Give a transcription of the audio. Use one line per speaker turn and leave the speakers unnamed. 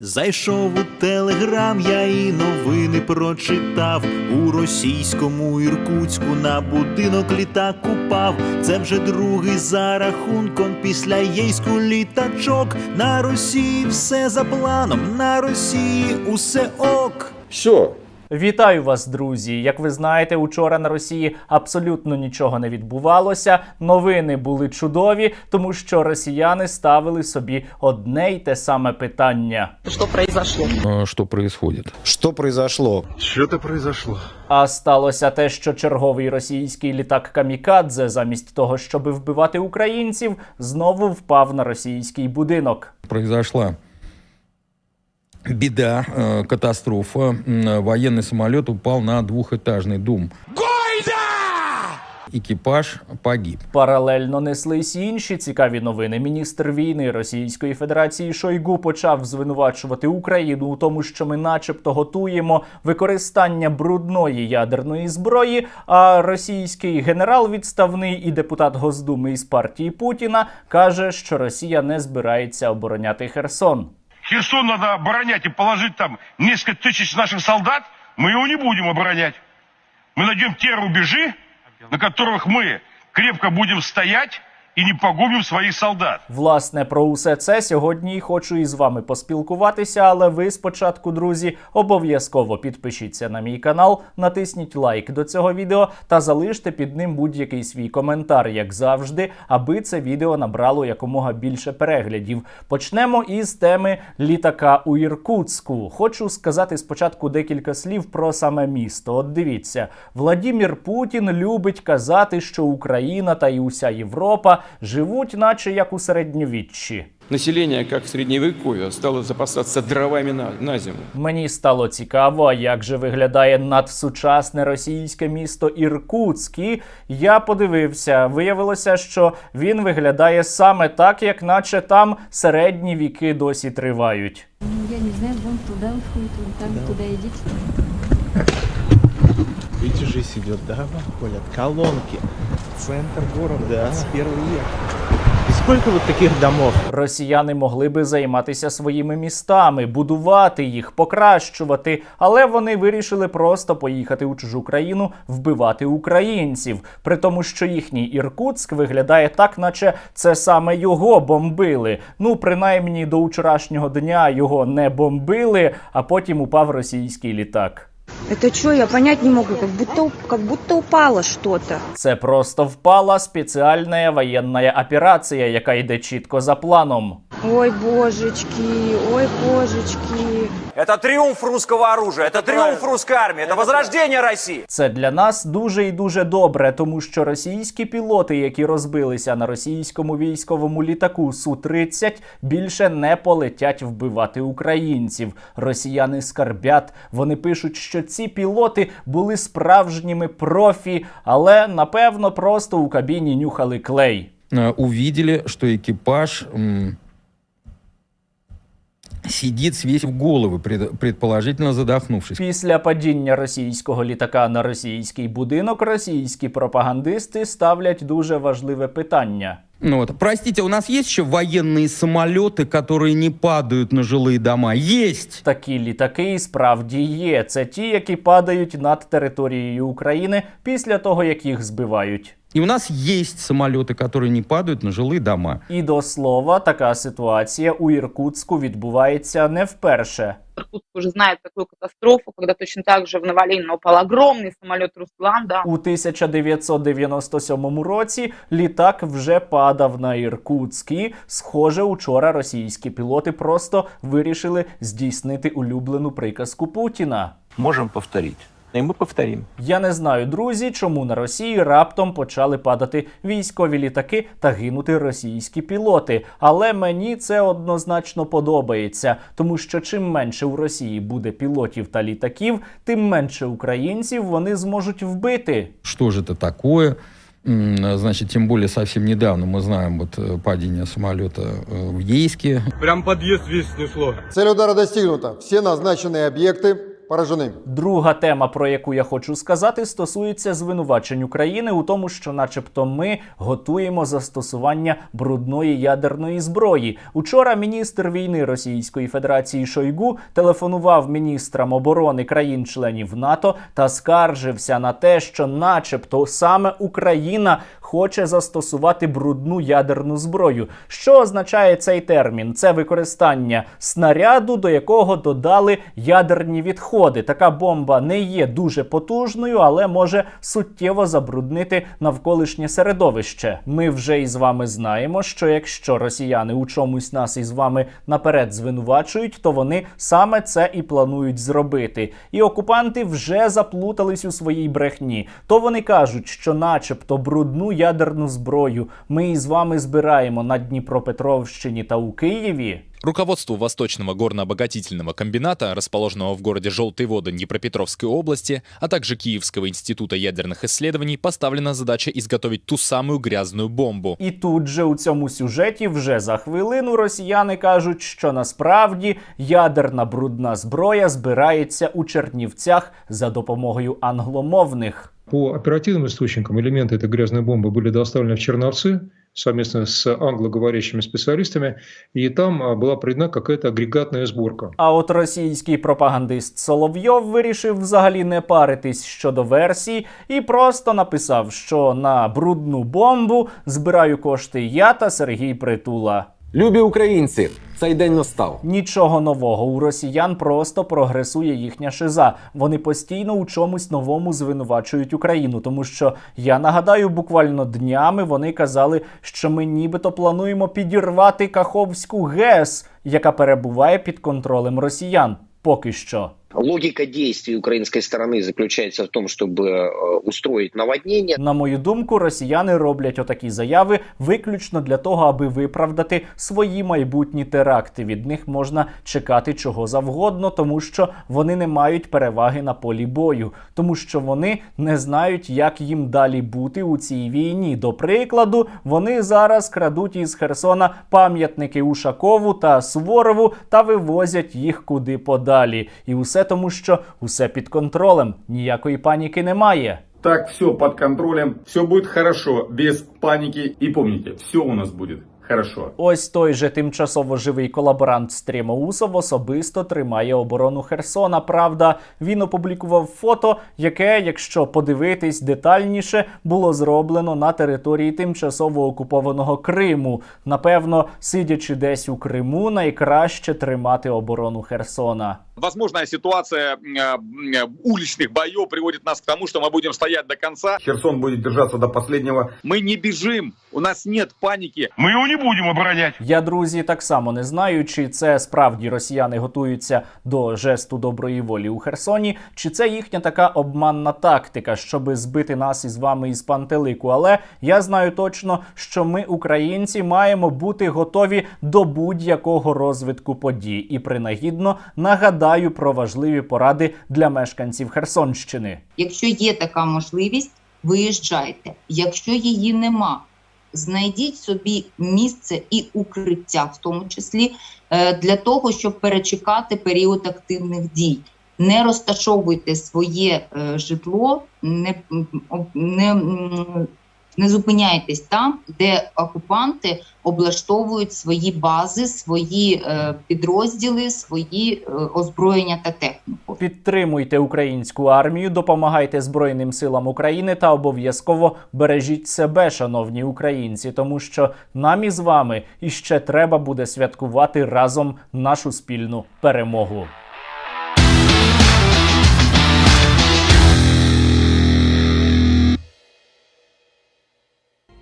Зайшов у телеграм, я і новини прочитав. У російському Іркутську на будинок літак упав. Це вже другий за рахунком після єйську літачок. На Росії все за планом, на Росії усе ок.
Все,
Вітаю вас, друзі! Як ви знаєте, учора на Росії абсолютно нічого не відбувалося. Новини були чудові, тому що росіяни ставили собі одне й те саме питання.
Что произошло?
Что происходит?
Что произошло?
Что-то произошло.
А сталося те, що черговий російський літак Камікадзе, замість того, щоб вбивати українців, знову впав на російський будинок.
Произошла беда, э, катастрофа. М, Военный самолет упал на двухэтажный дом. Экипаж погиб.
Паралельно неслись й інші цікаві новини. Міністр війни Російської Федерації Шойгу почав звинувачувати Україну у тому, що ми, начебто, готуємо використання брудної ядерної зброї. А російський генерал відставний і депутат Госдуми із партії Путіна каже, що Росія не збирається обороняти Херсон.
Херсон надо оборонять и положить там несколько тысяч наших солдат, мы его не будем оборонять. Мы найдем те рубежи, на которых мы крепко будем стоять и не погубим своих солдат.
Власне, про усе це сьогодні і хочу із вами поспілкуватися. Але ви спочатку, друзі, обов'язково підпишіться на мій канал, натисніть лайк до цього відео та залиште під ним будь-який свій коментар, як завжди, аби це відео набрало якомога більше переглядів. Почнемо із теми літака у Іркутську. Хочу сказати спочатку декілька слів про саме місто. От дивіться, Владімір Путін любить казати, що Україна та й уся Європа живуть, наче як у середньовіччі.
Население, как в средневековье, стало запасаться дровами на, на зиму.
Мені стало цікаво, як же виглядає надсучасне російське місто Іркутськ. І я подивився, виявилося, що він виглядає саме так, як наче там середні віки досі тривають.
Ну, я не знаю, вон туда входит, вон там, туда идите.
Видите, жизнь идет, да, ходят колонки. Центр города, 21 век. И сколько вот таких домов?
Росіяни могли би займатися своїми містами, будувати їх, покращувати, але вони вирішили просто поїхати у чужу країну вбивати українців. При тому, що їхній Іркутськ виглядає так, наче це саме його бомбили. Ну, принаймні до вчорашнього дня його не бомбили, а потім упав російський літак.
Это что, я понять не могу, как будто, как будто упало что-то.
Це просто впала спеціальна воєнна операція, яка йде чітко за планом.
Ой, божечки, ой, божечки.
Это триумф русского оружия, это триумф русской армии, это возрождение России.
Це для нас дуже і дуже добре, тому що російські пілоти, які розбилися на російському військовому літаку Су-30, більше не полетять вбивати українців. Росіяни скарбять. Вони пишуть, що ці пілоти були справжніми профі, але напевно просто у кабіні нюхали клей.
Э, Увидели, что экипаж м, сидит, свесив головы, пред- предположительно задохнувшись.
Після падіння російського літака на російський будинок російські пропагандисти ставлять дуже важливе питання.
Ну вот. Простите, у нас есть еще военные самолеты, которые не падают на жилые дома? Есть!
Такі літаки і справді є. Це ті, які падають над територією України після того, як їх збивають.
И у нас есть самолеты, которые не падают на жилые дома.
І до слова, така ситуація у Іркутську відбувається не вперше.
Иркутск уже знает такую катастрофу, когда точно так же в Новолино упал огромный самолет Руслан, да.
У 1997 році літак вже падав на Іркутськ. І, схоже, учора російські пілоти просто вирішили здійснити улюблену приказку Путіна.
Можем повторить. И мы повторим.
Я не знаю, друзі, чому на Росії раптом почали падати військові літаки та гинути російські пілоти. Але мені це однозначно подобається, тому що чим менше у Росії буде пілотів та літаків, тим менше українців вони зможуть вбити.
Что же это такое? М, Значит, тем более совсем недавно мы знаем вот э, падение самолета э, в Ейске.
Прям подъезд весь снесло.
Цель удара достигнута. Все назначенные объекты поражены.
Друга тема, про яку я хочу сказати, стосується звинувачень України у тому, що, начебто, ми готуємо застосування брудної ядерної зброї. Учора міністр війни Російської Федерації Шойгу телефонував міністрам оборони країн-членів НАТО та скаржився на те, що, начебто, саме Україна хоче застосувати брудну ядерну зброю. Що означає цей термін? Це використання снаряду, до якого додали ядерні відходи. Така бомба не є дуже потужною, але може суттєво забруднити навколишнє середовище. Ми вже із вами знаємо, що якщо росіяни у чомусь нас із вами наперед звинувачують, то вони саме це і планують зробити. І окупанти вже заплутались у своїй брехні. То вони кажуть, що, начебто, брудну ядерну зброю ми із вами збираємо на Дніпропетровщині та у Києві.
Руководству Восточного горно-обогатительного комбината, расположенного в городе Желтые воды Днепропетровской области, а также Киевского института ядерных исследований, поставлена задача изготовить ту самую грязную бомбу.
І тут же у цьому сюжеті вже за хвилину росіяни кажуть, що насправді ядерна брудна зброя збирається у Чернівцях за допомогою англомовних.
По оперативным источникам элементы этой грязной бомбы были доставлены в Черновцы совместно с англоговорящими специалистами, и там була была проведена какая-то агрегатная сборка.
А от російський пропагандист Соловйов вирішив взагалі не паритись щодо версій і просто написав, що на брудну бомбу збираю кошти я та Сергій Притула.
Любі українці, цей день настав.
Нічого нового у росіян просто прогресує їхня шиза. Вони постійно у чомусь новому звинувачують Україну, тому що я нагадаю, буквально днями вони казали, що ми нібито плануємо підірвати Каховську ГЕС, яка перебуває під контролем росіян. Поки що.
Логика действий украинской стороны заключается в том, чтобы э, устроить наводнение.
На мою думку, росіяни роблять отакі заяви виключно для того, аби виправдати свої майбутні теракти. Від них можна чекати чого завгодно, тому що вони не мають переваги на полі бою, тому що вони не знають, як їм далі бути у цій війні. До прикладу, вони зараз крадуть із Херсона пам'ятники Ушакову та Суворову та вивозять їх куди подалі. І усе тому, що усе під контролем, ніякої паніки немає.
Так, все под контролем, все буде хорошо, без паніки. І пам'ятайте, все у нас будет хорошо.
Ось той же тимчасово живий колаборант Стрімоусов особисто тримає оборону Херсона. Правда, він опублікував фото, яке, якщо подивитись детальніше, було зроблено на території тимчасово окупованого Криму. Напевно, сидячи десь у Криму, найкраще тримати оборону Херсона.
Возможная ситуация э, э, уличных боев приводит нас к тому, что мы будем стоять до конца.
Херсон будет держаться до последнего.
Мы не бежим, у нас нет паники.
Мы его не будем оборонять.
Я, друзі, так само не знаю, чи це справді росіяни готуються до жесту доброї волі у Херсоні, чи це їхня така обманна тактика, щоби збити нас із вами із пантелику. Але я знаю точно, що ми, українці, маємо бути готові до будь-якого розвитку подій і принагідно нагадаю про важливі поради для мешканців Херсонщини.
Якщо є така можливість, виїжджайте. Якщо її нема, знайдіть собі місце і укриття, в тому числі е, для того, щоб перечекати період активних дій. Не розташовуйте своє е, житло, не, не, не зупиняйтесь там, де окупанти облаштовують свої бази, свої е, підрозділи, свої е, озброєння та техніку.
Підтримуйте українську армію, допомагайте Збройним силам України та обов'язково бережіть себе, шановні українці, тому що нам із вами іще треба буде святкувати разом нашу спільну перемогу.